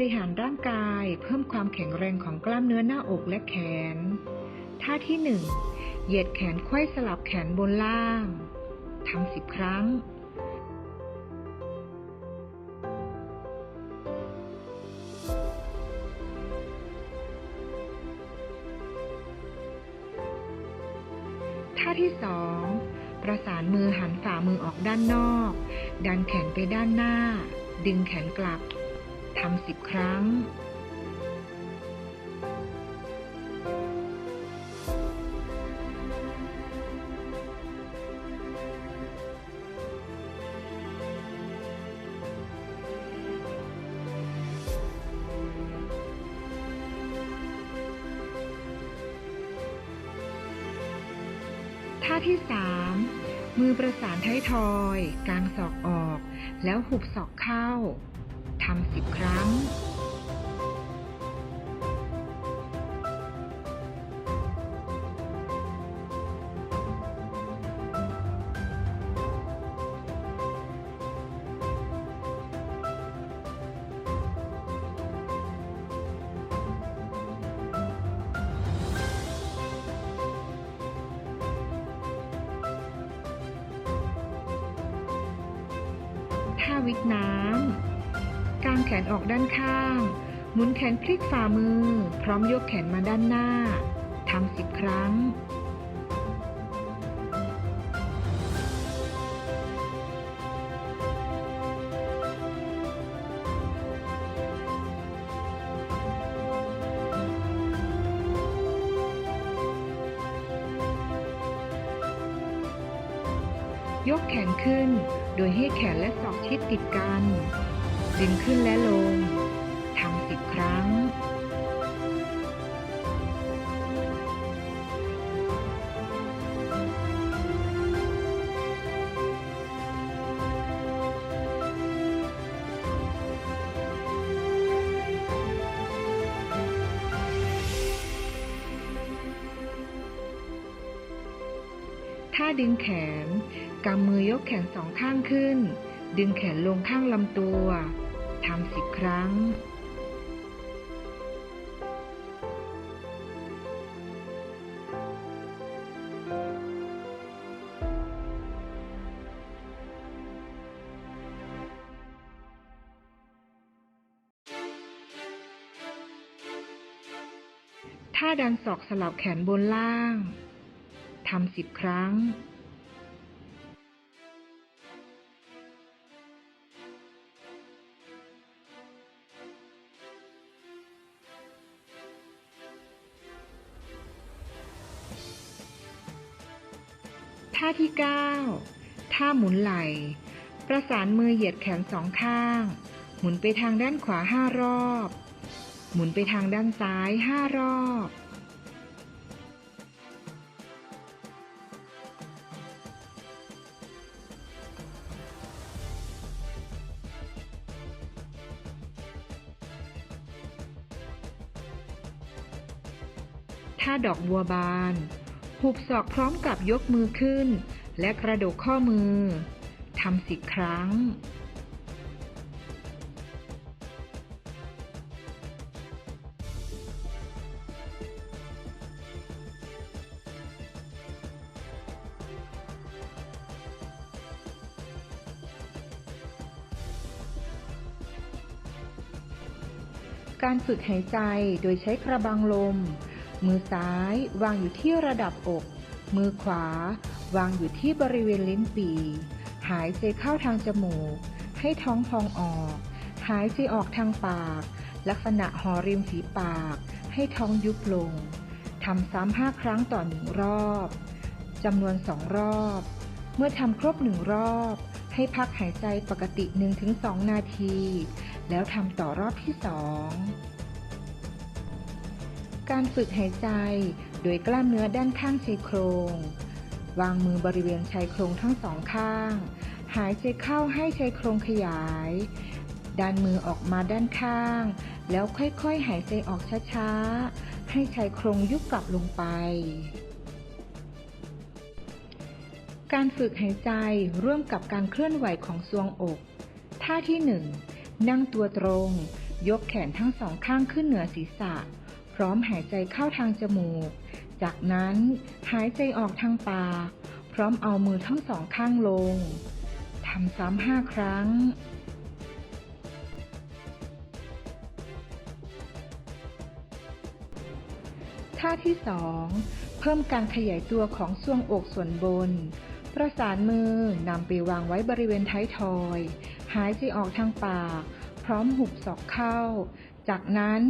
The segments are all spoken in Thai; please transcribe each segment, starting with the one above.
ริหารร่างกายเพิ่มความแข็งแรงของกล้ามเนื้อหน้าอกและแขน ท่าที่ 1 เหยียดแขนไขว้สลับแขนบนล่าง ทำสิบครั้ง ท่าที่ 2 ประสานมือหันฝ่ามือออกด้านนอก ดันแขนไปด้านหน้า ดึงแขนกลับ ทำสิบครั้ง ท่าที่3มือประสานท้ายทอย กางศอกออก แล้วหุบศอกเข้าำสิบครั้งท่าวิดน้ำ กางแขนออกด้านข้าง หมุนแขนพลิกฝ่ามือ พร้อมยกแขนมาด้านหน้า ทำสิบครั้งยกแขนขึ้น โดยให้แขนและศอกชิดติดกัน ดึงขึ้นและลง ทำสิบครั้ง ถ้าดึงแขน กำมือยกแขนสองข้างขึ้นดึงแขนลงข้างลำตัว ทำสิบครั้ง ถ้าดันศอกสลับแขนบนล่าง ทำสิบครั้ง ท่าที่ 9 ท่าหมุนไหล่ ประสานมือเหยียดแขนสองข้าง หมุนไปทางด้านขวาห้ารอบ หมุนไปทางด้านซ้ายห้ารอบท่าดอกบัวบาน หุบศอกพร้อมกับยกมือขึ้น และกระดกข้อมือ ทำสิบครั้ง การฝึกหายใจโดยใช้กระบังลม มือซ้ายวางอยู่ที่ระดับอก มือขวา วางอยู่ที่บริเวณลิ้นปี่ หายใจเข้าทางจมูก ให้ท้องพองออก หายใจออกทางปาก ลักษณะห่อริมฝีปาก ให้ท้องยุบลง ทำซ้ำห้าครั้งต่อหนึ่งรอบ จำนวนสองรอบ เมื่อทำครบหนึ่งรอบ ให้พักหายใจปกติ 1-2 นาที แล้วทำต่อรอบที่สอง การฝึกหายใจ โดยกล้ามเนื้อด้านข้างชายโครง วางมือบริเวณชายโครงทั้งสองข้าง หายใจเข้าให้ชายโครงขยาย ดันมือออกมาด้านข้าง แล้วค่อยๆ หายใจออกช้าๆ ให้ชายโครงยุบกลับลงไป การฝึกหายใจร่วมกับการเคลื่อนไหวของทรวงอก ท่าที่ 1 นั่งตัวตรงยกแขนทั้งสองข้างขึ้นเหนือศีรษะ ร้อมหายใจเข้าทางจมูก จากนั้นหายใจออกทางปาก พร้อมเอามือทั้งสองข้างลง ทำซ้ำห้าครั้งท่าที่สองเพิ่มการขยายตัวของทรวงอกส่วนบน ประสานมือนำไปวางไว้บริเวณท้ายทอย หายใจออกทางปาก พร้อมหุบศอกเข้า จากนั้น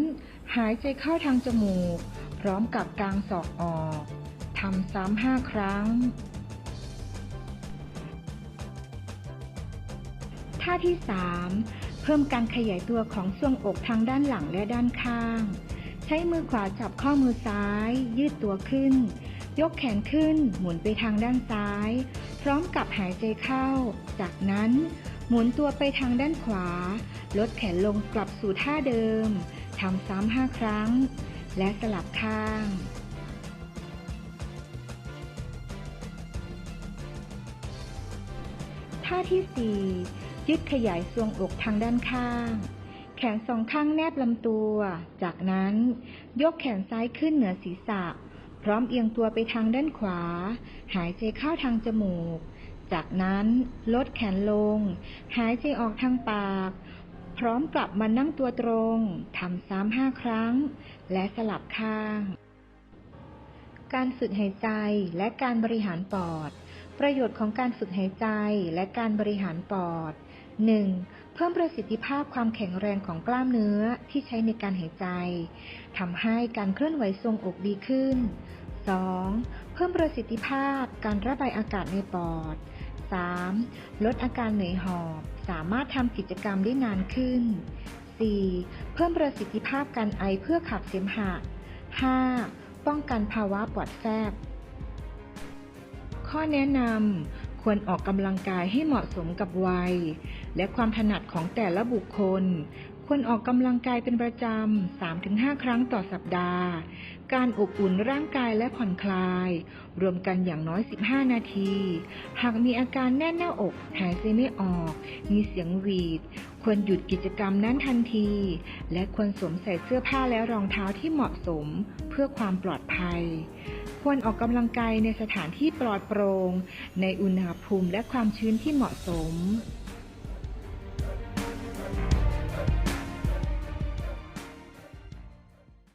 หายใจเข้าทางจมูก พร้อมกับกางศอกออกทำซ้ำห้าครั้ง ท่าที่ 3 เพิ่มการขยายตัวของทรวงอกทางด้านหลังและด้านข้าง ใช้มือขวาจับข้อมือซ้าย ยืดตัวขึ้น ยกแขนขึ้น หมุนไปทางด้านซ้าย พร้อมกับหายใจเข้า จากนั้นหมุนตัวไปทางด้านขวา ลดแขนลงกลับสู่ท่าเดิม ทำซ้ำห้าครั้ง และสลับข้างท่าที่ 4 ยืดขยายทรวงอกทางด้านข้าง แขนสองข้างแนบลำตัว จากนั้น ยกแขนซ้ายขึ้นเหนือศีรษะ พร้อมเอียงตัวไปทางด้านขวา หายใจเข้าทางจมูก จากนั้นลดแขนลง หายใจออกทางปาก พร้อมกลับมานั่งตัวตรง ทำซ้ำห้าครั้ง และสลับข้าง การฝึกหายใจและการบริหารปอด ประโยชน์ของการฝึกหายใจและการบริหารปอด 1. เพิ่มประสิทธิภาพความแข็งแรงของกล้ามเนื้อที่ใช้ในการหายใจ ทำให้การเคลื่อนไหวทรงอกดีขึ้น 2. เพิ่มประสิทธิภาพการระบายอากาศในปอด 3. ลดอาการเหนื่อยหอบ สามารถทำกิจกรรมได้นานขึ้น 4. เพิ่มประสิทธิภาพการไอเพื่อขับเสมหะ 5. ป้องกันภาวะปอดแฟบ ข้อแนะนำควรออกกำลังกายให้เหมาะสมกับวัย และความถนัดของแต่ละบุคคล ควรออกกำลังกายเป็นประจำ 3-5 ครั้งต่อสัปดาห์ การอบอุ่นร่างกายและผ่อนคลาย รวมกันอย่างน้อย 15 นาที หากมีอาการแน่นหน้าอก หายใจไม่ออก มีเสียงหวีด ควรหยุดกิจกรรมนั้นทันที และควรสวมใส่เสื้อผ้าและรองเท้าที่เหมาะสมเพื่อความปลอดภัย ควรออกกำลังกายในสถานที่ปลอดโปร่งในอุณหภูมิและความชื้นที่เหมาะสม